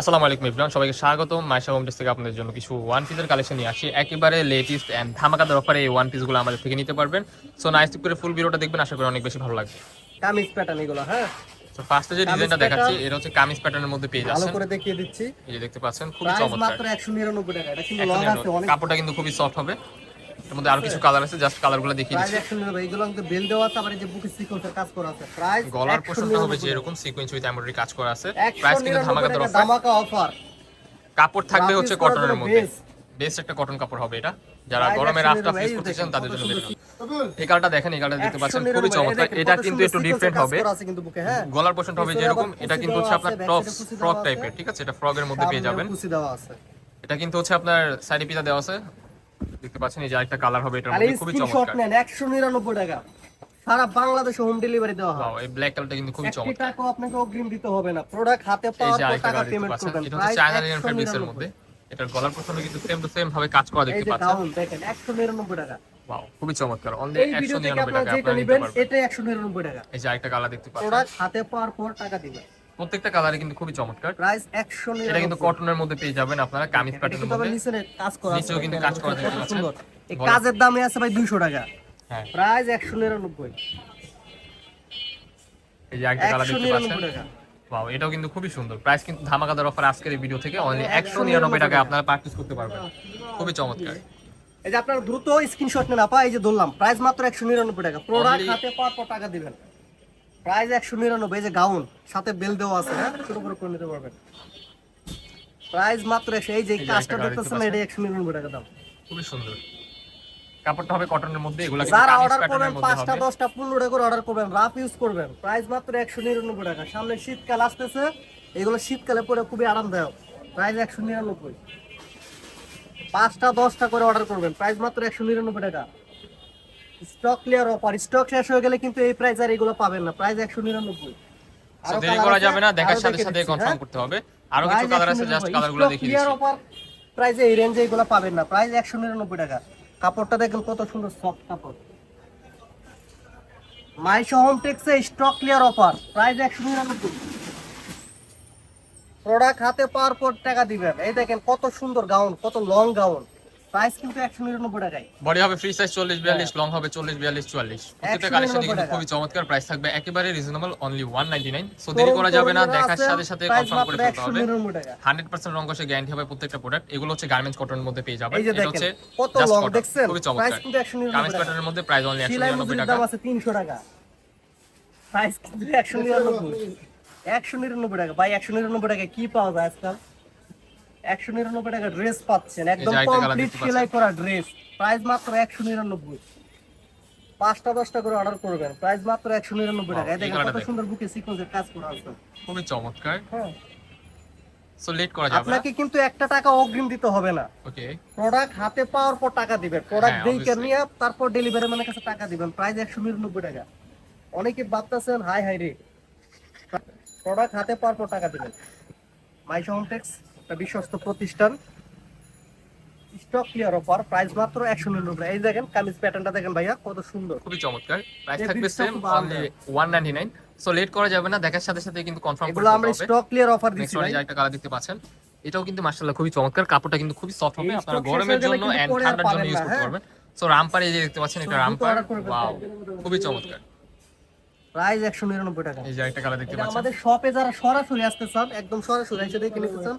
আসসালামু আলাইকুম ইবরান সবাইকে স্বাগত মাইশা হোম থেকে আপনাদের জন্য কিছু ওয়ান পিসের কালেকশন নিয়ে আসি একেবারে লেটেস্ট অ্যান্ড ধামাকাদার অফারে এই ওয়ান পিসগুলো আমাদের থেকে নিতে পারবেন। সো নাইস করে ফুল ভিডিওটা দেখবেন। আশা করি অনেক বেশি ভালো লাগবে। কামিজ প্যাটার্ন এগুলো হ্যাঁ? তো ফার্স্টে যে ডিজাইনটা দেখাচ্ছি এটা হচ্ছে কামিজ প্যাটার্নের মধ্যে পেয়ে যাচ্ছেন। ভালো করে দেখিয়ে দিচ্ছি। এই যে দেখতে পাচ্ছেন প্রাইস চমৎকার। মাত্র একশো নিরানব্বই টাকা। এটা কিন্তু লং আছে অনেক কাপড়টা কিন্তু খুবই সফট হবে। এর মধ্যে আরও কিছু কালার আছে জাস্ট কালারগুলো দেখিয়ে প্রাইস দিচ্ছি। একশো নিরানব্বই এগুলো কিন্তু বেল দেওয়া আছে আবার এই যে বুকে সিকোয়েন্সের কাজ করা আছে। প্রাইস গলার পোর্শনটা হবে যে এরকম সিকোয়েন্স উইথ এমব্রয়ডারি কাজ করা আছে। প্রাইস কিন্তু ধামাকাদার টাকা অফার ধামাকা অফার কাপড় থাকবে হচ্ছে কটনের মধ্যে। বেস্ট একটা কটন কাপড় হবে এটা। যারা গরমের আফটার ফেস করতে চান তাদের জন্য বেটার এই কালারটা দেখেন এই কালারটা দেখতে পাচ্ছেন খুবই চমৎকার। এটা কিন্তু একটু ডিফারেন্ট হবে। হ্যাঁ। গলার পোর্শনটা হবে যেরকম এটা কিন্তু হচ্ছে আপনার টপ ফ্রক টাইপের ঠিক আছে? এটা ফ্রকের মধ্যে পেয়ে যাবেন। এটা কিন্তু হচ্ছে আপনার সাইডে পিতা দেওয়া আছে। দেখতে পাচ্ছেন এই যে আরেকটা কালার হবে এটার মধ্যে খুবই চমৎকার। নেন একশো নিরানব্বই টাকা। সারা বাংলাদেশে হোম ডেলিভারি দেওয়া হয়। এই ব্ল্যাক কালারটা কিন্তু খুবই একটি চমৎকার। টাকাও আপনাকে অগ্রিম দিতে হবে না। প্রোডাক্ট হাতে পাওয়ার পর টাকা পেমেন্ট করবেন। এটা হচ্ছে চায়না লিনেন একশো ফেব্রিক্স এর মধ্যে। এটার গলার পোর্শনে কিন্তু সেম টু সেম ভাবে কাজ করা এই দেখতে যে পাচ্ছেন। গাউন দেখেন একশো নিরানব্বই টাকা। ওয়াও খুবই চমৎকার। অনলি এই ভিডিও থেকে 199 টাকা আপনারা নিতে নেবেন পারবেন। একশো নিরানব্বই টাকা। এই যে আরেকটা কালার দেখতে পাচ্ছেন। প্রোডাক্ট হাতে পাওয়ার পর টাকা দিবেন। প্রত্যেকটা কিন্তু খুবই চমৎকার। প্রাইস একশো এটা কিন্তু কটনের মধ্যে পেয়ে যাবেন আপনারা কামিজ প্যাটার্নের মধ্যে। নিচে কাজ করা নিচেও কিন্তু কাজ করা দেখতে পাচ্ছেন। এই কাজের দামে আছে ভাই দুইশো টাকা। হ্যাঁ। প্রাইস একশো নিরানব্বই। এই যে আরেকটা কালার দেখতে পাচ্ছেন। এটাও কিন্তু খুবই সুন্দর। প্রাইস কিন্তু ধামাকাদার অফার আজকের এই ভিডিও থেকে অনলি একশো নিরানব্বই টাকায় আপনারা পারচেজ করতে পারবেন। খুবই চমৎকার। এই যে আপনার দ্রুত স্ক্রিনশট নেন আপা এই যে ধরলাম প্রাইস মাত্র একশো নিরানব্বই টাকা। প্রোডাক্ট হাতে পাওয়ার পর টাকা দিবেন। প্রাইস একশো নিরানব্বই এই যে গাউন সাথে বেল দেওয়া আছে হ্যাঁ? ছোট করে করে নিতে পারবেন। প্রাইস মাত্র একশো এই যে কাজটা দেখতেছেন এটা একশো নিরানব্বই টাকা দাম। খুবই সুন্দর। কাপড়টা হবে কটনের মধ্যে এগুলো কিন্তু যারা অর্ডার করবেন প্যাটার্নের মধ্যে পাঁচটা হবে। দশটা পনেরোটা করে অর্ডার করবেন রাফ ইউজ করবেন। প্রাইস মাত্র একশো নিরানব্বই টাকা। সামনে শীতকাল আসতেছে এগুলো শীতকালে পরে খুবই আরামদায়ক। প্রাইস একশো নিরানব্বই। পাঁচটা দশটা করে অর্ডার করবেন প্রাইস মাত্র একশো নিরানব্বই টাকা। স্টক ক্লিয়ার অফার স্টক শেষ হয়ে গেলে কিন্তু এই প্রাইস আর এগুলো পাবেন না। প্রাইস একশো নিরানব্বই। So, দেরি করা যাবে না দেখার সাথে সাথে কনফার্ম করতে হবে। আরও কিছু কালার আছে জাস্ট কালারগুলো দেখিয়ে ক্লিয়ার দিচ্ছি। অফার প্রাইসে এই রেঞ্জে এগুলো পাবেন না। প্রাইস একশো নিরানব্বই টাকা। কাপড়টা দেখেন কত সুন্দর সফট কাপড়। মাইশো হোম টেক্সে স্টক ক্লিয়ার অফার প্রাইস একশো নিরানব্বই। প্রোডাক্ট হাতে পাওয়ার পর টাকা দিবেন। এই দেখেন কত সুন্দর গাউন কত লং গাউন প্রাইস কিন্তু একশো নিরানব্বই টাকায়। বডি হবে ফ্রি সাইজ চল্লিশ বিয়াল্লিশ লং হবে চল্লিশ বিয়াল্লিশ চুয়াল্লিশ। প্রত্যেকটা কালেকশন কিন্তু খুবই চমৎকার। প্রাইস থাকবে একেবারে reasonable only one ninety nine so দেরি করা যাবে না দেখার সাথে সাথে কনফার্ম করে ফেলতে হবে। নিরানব্বই টাকা। হান্ড্রেড পার্সেন্ট রং কষে গ্যারান্টি হবে প্রত্যেকটা প্রোডাক্ট এগুলো হচ্ছে গার্মেন্টস কটনের মধ্যে পেয়ে যাবেন। এটা হচ্ছে কত লং দেখছেন? খুবই চমৎকার। নিরানব্বই টাকা। মধ্যে প্রাইস অনলি একশো সেলাই নিরানব্বই মজুরির টাকা। দাম আছে তিনশো টাকা। প্রাইস কিন্তু একশো নিরানব্বই। একশো নিরানব্বই টাকা। ভাই একশো নিরানব্বই টাকা কি পাওয়া যায় আজকাল? একশো নিরানব্বই টাকা ড্রেস পাচ্ছেন একদম কমপ্লিট সেলাই করা ড্রেস প্রাইস মাত্র একশো নিরানব্বই। পাঁচটা দশটা করে অর্ডার করবেন। প্রাইস মাত্র একশো নিরানব্বই টাকা। দেখেন কত সুন্দর বুকে সিকোয়েন্সের কাজ করা আছে। খুবই চমৎকার। হ্যাঁ। সো লেট করা যাবে আপনাকে কিন্তু একটা টাকা অগ্রিম দিতে হবে না। ওকে প্রোডাক্ট হাতে পাওয়ার পর টাকা দিবেন প্রোডাক্ট হ্যাঁ, দেখে নিয়ে তারপর ডেলিভারি ম্যানের কাছে টাকা দিবেন। প্রাইস একশো নিরানব্বই টাকা। অনেকে ভাবতেছেন হাই হাই রে। প্রোডাক্ট হাতে পাওয়ার পর টাকা দিবেন। মাই হোমটেক্স একটা বিশ্বস্ত প্রতিষ্ঠান। স্টক ক্লিয়ার অফার প্রাইস মাত্র এই দেখেন কামিজ প্যাটার্নটা দেখেন ভাইয়া কত সুন্দর। খুবই চমৎকার। প্রাইস থাকবে সেম অনলি সো লেট করা যাবে না দেখার সাথে সাথে কিন্তু কনফার্ম এগুলো আমরা স্টক ক্লিয়ার অফার দিচ্ছি ভাই। একটা কালার দেখতে পাচ্ছেন। এটাও কিন্তু মাশাআল্লাহ খুবই চমৎকার। কাপড়টা কিন্তু খুবই সফট হবে আপনারা গরমের জন্য এন্ড ঠান্ডার জন্য ইউজ করতে হ্যাঁ? পারবেন। সো রামপার এই যে দেখতে পাচ্ছেন এটা রামপার ওয়াও খুবই চমৎকার। প্রাইস একশো নিরানব্বই টাকা। এই যে একটা কালার দেখতে পাচ্ছেন। আমাদের শপে যারা সরাসরি আসতে চান একদম সরাসরি এসে দেখে নিতে চান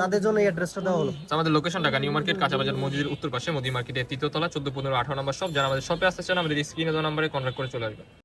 তাদের জন্য এই অ্যাড্রেসটা দেওয়া হলো। আমাদের লোকেশন ঢাকা নিউ মার্কেট কাঁচাবাজার মসজিদের উত্তর পাশে মোদি মার্কেটের তৃতীয় তলা চোদ্দ পনেরো আঠারো নম্বর শপ যারা আমাদের শপে আসতে চান আমাদের স্ক্রিনে দেওয়া নম্বরে কন্ট্যাক্ট করে চলে আসবেন।